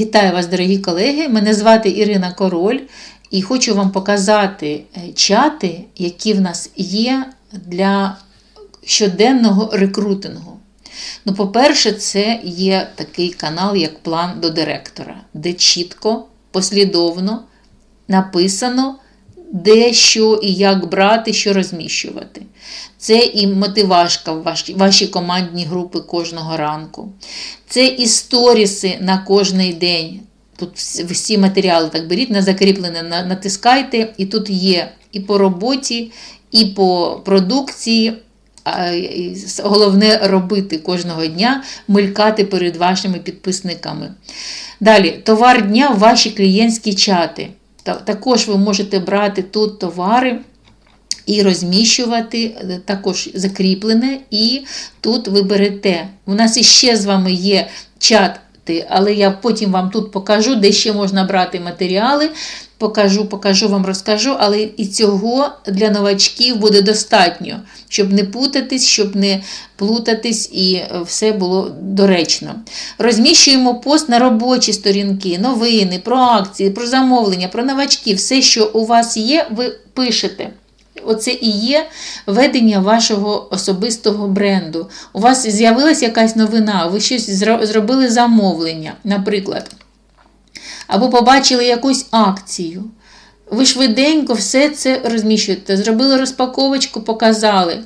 Вітаю вас, дорогі колеги! Мене звати Ірина Король, і хочу вам показати е, чати, які в нас є для щоденного рекрутингу. Ну, по-перше, це є такий канал, як план до директора, де чітко, послідовно написано, де що і як брати, що розміщувати. Це і мотивашка в ваші, ваші командні групи кожного ранку. Це і сторіси на кожний день. Тут всі матеріали так беріть, на закріплене натискайте, і тут є і по роботі, і по продукції. Головне робити кожного дня, мелькати перед вашими підписниками. Далі, товар дня в ваші клієнтські чати. Також ви можете брати тут товари і розміщувати, е, також закріплене, і тут ви берете. У нас іще з вами є чат, але я потім вам тут покажу, де ще можна брати матеріали. Покажу, покажу вам, розкажу, але і цього для новачків буде достатньо, щоб не путатись, щоб не плутатись і е, все було доречно. Розміщуємо пост на робочі сторінки, новини, про акції, про замовлення, про новачків. Все, що у вас є, ви пишете. Оце і є ведення вашого особистого бренду. У вас з'явилася якась новина, ви щось зробили замовлення, наприклад. Або побачили якусь акцію. Ви швиденько все це розміщуєте. Зробили розпаковочку, показали.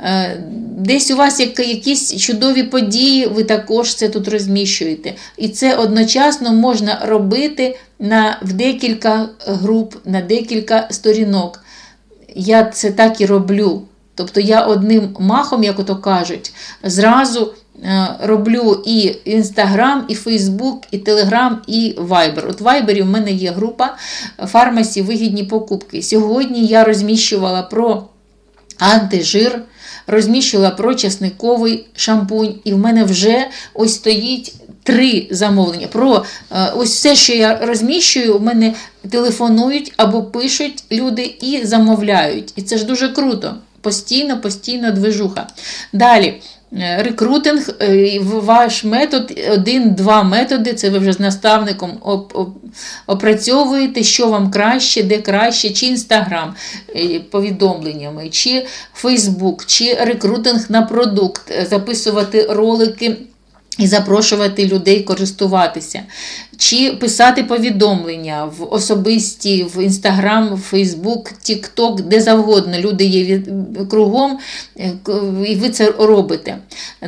Е, десь у вас якісь чудові події, ви також це тут розміщуєте. І це одночасно можна робити на, в декілька груп, на декілька сторінок я це так і роблю. Тобто я одним махом, як ото кажуть, зразу роблю і Інстаграм, і Фейсбук, і Телеграм, і Вайбер. От в Вайбері в мене є група фармасі вигідні покупки. Сьогодні я розміщувала про антижир, розміщувала про часниковий шампунь, і в мене вже ось стоїть три замовлення. Про е, ось все, що я розміщую, у мене телефонують або пишуть люди і замовляють. І це ж дуже круто. Постійно, постійно движуха. Далі. Е, рекрутинг, е, ваш метод, один-два методи, це ви вже з наставником опрацьовуєте, що вам краще, де краще, чи Інстаграм повідомленнями, чи Фейсбук, чи рекрутинг на продукт, записувати ролики. І запрошувати людей користуватися, чи писати повідомлення в особисті, в Інстаграм, Фейсбук, Тікток, де завгодно. Люди є кругом, е, і ви це робите.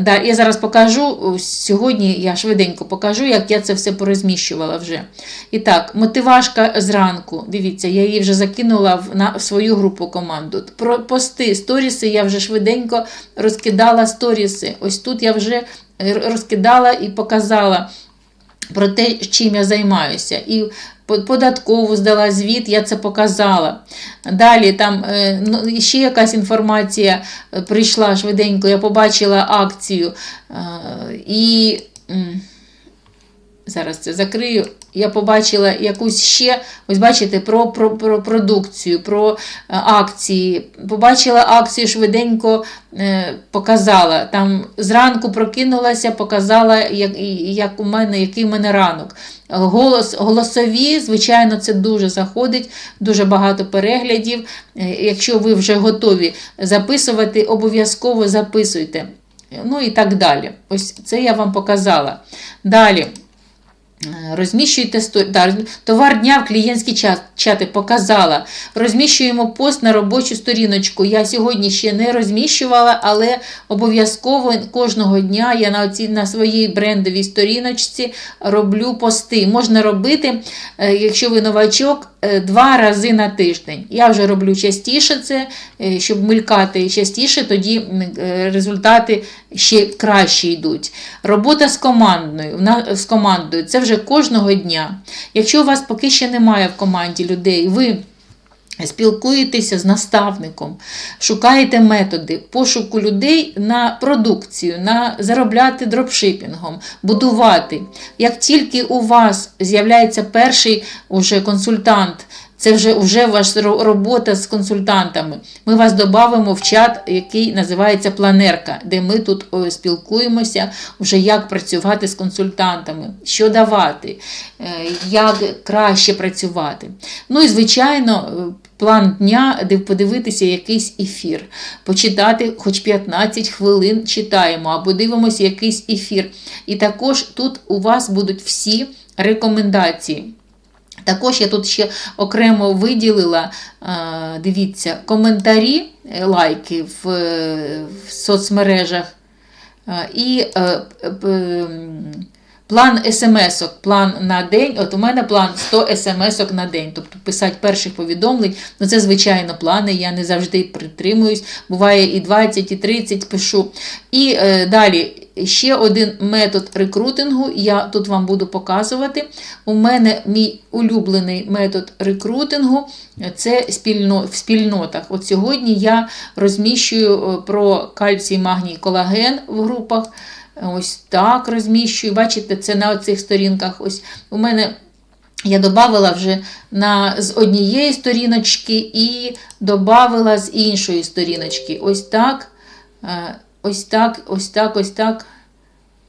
Да, Я зараз покажу, сьогодні я швиденько покажу, як я це все порозміщувала вже. І так, мотивашка зранку. Дивіться, я її вже закинула на свою групу команду. Про пости, сторіси я вже швиденько розкидала сторіси. Ось тут я вже розкидала і показала про те, чим я займаюся. І податкову здала звіт, я це показала. Далі там е, ну, ще якась інформація е, прийшла швиденько, я побачила акцію. Е, і зараз це закрию я побачила якусь ще, ось бачите, про про, про продукцію, про е, акції. Побачила акцію швиденько е, показала. Там Зранку прокинулася, показала, як як у мене, який у мене ранок. Голос, Голосові, звичайно, це дуже заходить, дуже багато переглядів. Е, якщо ви вже готові записувати, обов'язково записуйте. Ну і так далі. Ось це я вам показала. Далі. Розміщуйте товар дня в клієнтські чати показала. Розміщуємо пост на робочу сторіночку. Я сьогодні ще не розміщувала, але обов'язково кожного дня я на оці, на своїй брендовій сторіночці роблю пости. Можна робити, е, якщо ви новачок, е, два рази на тиждень. Я вже роблю частіше це, е, щоб мелькати частіше, тоді результати ще краще йдуть. Робота з командою. з командою це вже кожного дня. Якщо у вас поки ще немає в команді людей, ви спілкуєтеся з наставником, шукаєте методи пошуку людей на продукцію, на заробляти дропшипінгом, будувати. Як тільки у вас з'являється перший уже консультант, Це вже вже ваша робота з консультантами. Ми вас додамо в чат, який називається Планерка, де ми тут спілкуємося, вже як працювати з консультантами, що давати, е, як краще працювати. Ну і звичайно, е, план дня, де подивитися якийсь ефір, почитати хоч 15 хвилин читаємо або дивимося якийсь ефір. І також тут у вас будуть всі рекомендації. Також я тут ще окремо виділила, е, дивіться, коментарі, е, лайки в, е, в соцмережах і план смс-ок, план на день. От у мене план 100 смс-ок на день, тобто писати перших повідомлень. Ну це, звичайно, плани, я не завжди притримуюсь. Буває і 20, і 30 пишу. І е, далі. Ще один метод рекрутингу, я тут вам буду показувати. У мене мій улюблений метод рекрутингу це спільно, в спільнотах. От сьогодні я розміщую е, про кальцій, магній, колаген в групах. Ось так розміщую. Бачите, це на цих сторінках. Ось у мене. Я додавала вже на, з однієї сторіночки і додавала з іншої сторіночки. Ось так. е, Ось так, ось так, ось так.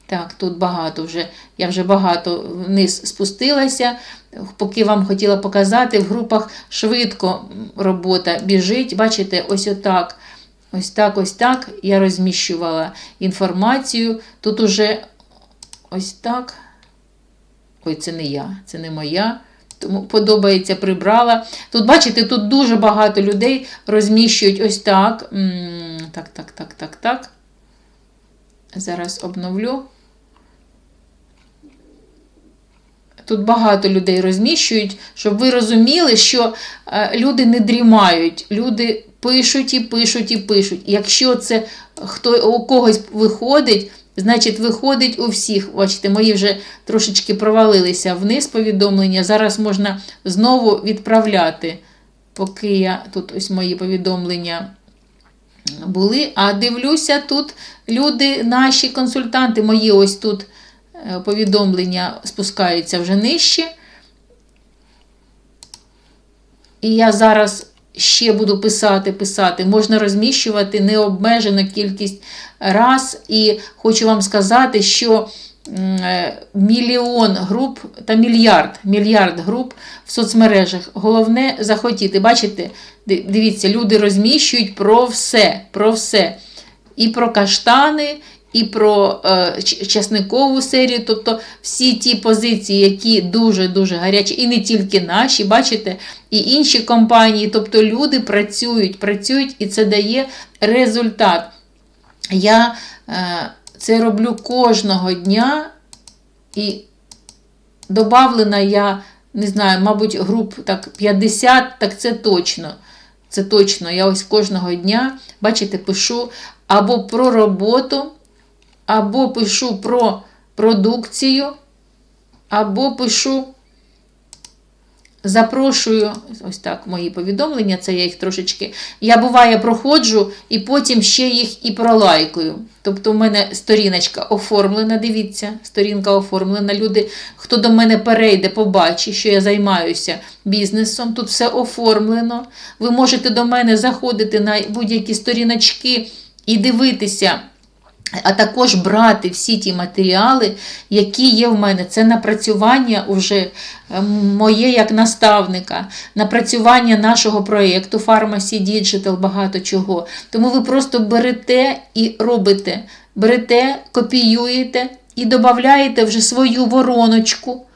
Так, тут багато вже. Я вже багато вниз спустилася. Поки вам хотіла показати, в групах швидко робота біжить. Бачите, ось отак. Ось так, ось так я розміщувала інформацію. Тут уже ось так. Ой, це не я, це не моя. Тому подобається, прибрала. Тут, бачите, тут дуже багато людей розміщують ось так. Так, так, так, так, так. Зараз обновлю. Тут багато людей розміщують, щоб ви розуміли, що е, люди не дрімають, люди пишуть і пишуть і пишуть. Якщо це хто у когось виходить, значить виходить у всіх. Бачите, мої вже трошечки провалилися вниз повідомлення. Зараз можна знову відправляти, поки я тут ось мої повідомлення були. А дивлюся, тут люди, наші консультанти, мої ось тут е, повідомлення спускаються вже нижче. І я зараз ще буду писати, писати. Можна розміщувати необмежену кількість раз. І хочу вам сказати, що е, мільйон груп та мільярд, мільярд груп в соцмережах. Головне захотіти. Бачите, дивіться, люди розміщують про все, про все. І про каштани, і про е, часникову серію, тобто всі ті позиції, які дуже-дуже гарячі, і не тільки наші, бачите, і інші компанії, тобто люди працюють, працюють, і це дає результат. Я е, це роблю кожного дня, і добавлена я, не знаю, мабуть, груп так 50, так це точно. Це точно. Я ось кожного дня, бачите, пишу або про роботу, або пишу про продукцію, або пишу, запрошую, ось так мої повідомлення, це я їх трошечки. Я буває проходжу і потім ще їх і пролайкую. Тобто, у мене сторіночка оформлена, дивіться, сторінка оформлена. Люди, хто до мене перейде, побачить, що я займаюся бізнесом. Тут все оформлено. Ви можете до мене заходити на будь-які сторіночки і дивитися. А також брати всі ті матеріали, які є в мене. Це напрацювання вже ем, моє як наставника, напрацювання нашого проєкту Pharmacy Digital, багато чого. Тому ви просто берете і робите. Берете, копіюєте і додаєте вже свою вороночку,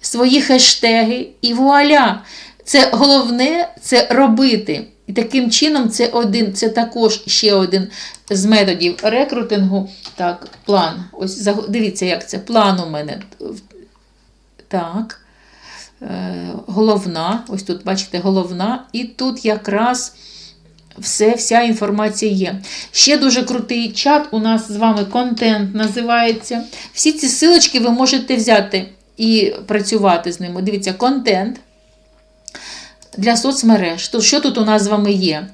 свої хештеги і вуаля! Це головне це робити. І таким чином це один, це також ще один з методів рекрутингу. Так, план. Ось дивіться, як це. План у мене. Так. Е, Головна. Ось тут, бачите, головна. І тут якраз все, вся інформація є. Ще дуже крутий чат. У нас з вами контент називається. Всі ці силочки ви можете взяти і працювати з ними. Дивіться, контент для соцмереж. То що тут у нас з вами є?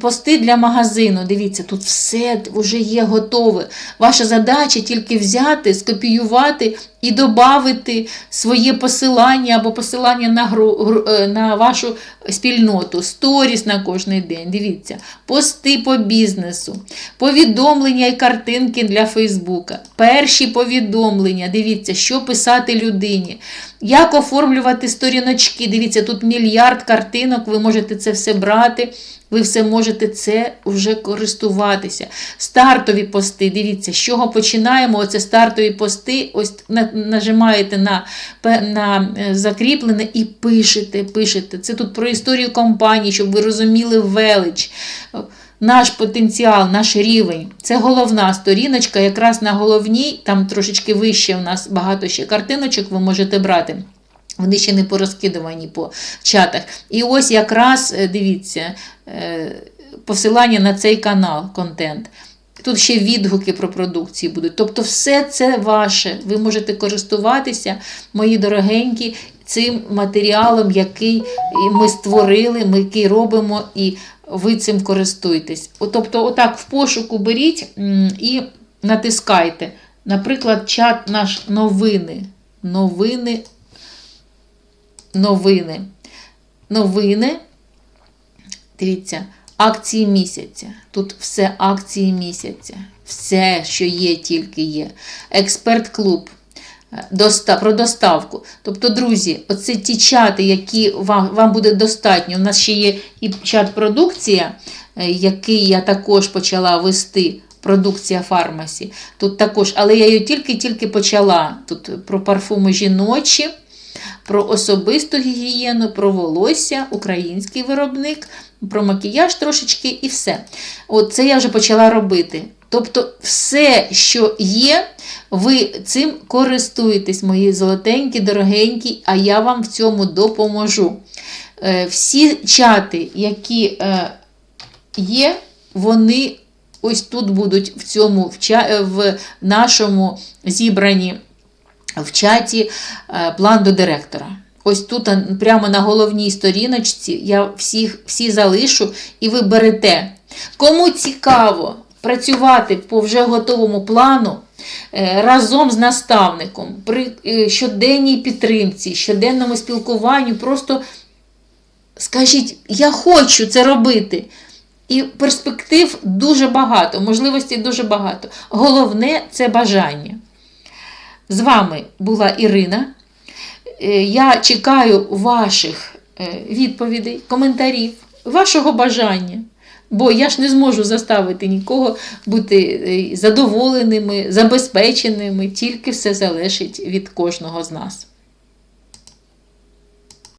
Пости для магазину. Дивіться, тут все вже є готове. Ваша задача тільки взяти, скопіювати і додати своє посилання або посилання на гру, е, на вашу спільноту, сторіс на кожний день. Дивіться, пости по бізнесу, повідомлення і картинки для Фейсбука, перші повідомлення. Дивіться, що писати людині, як оформлювати сторіночки. Дивіться, тут мільярд картинок, ви можете це все брати. Ви все можете це вже користуватися. Стартові пости. Дивіться, з чого починаємо. Оце стартові пости. Ось на- нажимаєте на, на е, закріплене і пишете. пишете. Це тут про історію компанії, щоб ви розуміли велич. Наш потенціал, наш рівень. Це головна сторіночка, якраз на головній, там трошечки вище у нас багато ще картиночок ви можете брати. Вони ще не порозкидувані по чатах. І ось якраз е, дивіться е, посилання на цей канал, контент. Тут ще відгуки про продукції будуть. Тобто, все це ваше. Ви можете користуватися, мої дорогенькі, цим матеріалом, який ми створили, ми який робимо, і ви цим користуєтесь. Тобто, отак в пошуку беріть і натискайте. Наприклад, чат наш новини. Новини новини. Новини. Дивіться, акції місяця. Тут все акції місяця. Все, що є, тільки є. Експерт-клуб. е, доста- Про доставку. Тобто, друзі, оце ті чати, які вам, вам буде достатньо. У нас ще є і чат продукція, е, який я також почала вести. Продукція фармасі. Тут також, але я її тільки-тільки почала. Тут про парфуми жіночі про особисту гігієну, про волосся, український виробник, про макіяж трошечки і все. От це я вже почала робити. Тобто, все, що є, ви цим користуєтесь, мої золотенькі, дорогенькі, а я вам в цьому допоможу. Е, Всі чати, які е, є, вони ось тут будуть в цьому в, нашому зібранні в чаті е, план до директора. Ось тут прямо на головній сторіночці я всіх, всі залишу і ви берете. Кому цікаво працювати по вже готовому плану е, разом з наставником при е, щоденній підтримці, щоденному спілкуванню, просто скажіть, я хочу це робити. І перспектив дуже багато, можливостей дуже багато. Головне це бажання. З вами була Ірина. Е, Я чекаю ваших е, відповідей, коментарів, вашого бажання. Бо я ж не зможу заставити нікого бути е, задоволеними, забезпеченими, тільки все залежить від кожного з нас.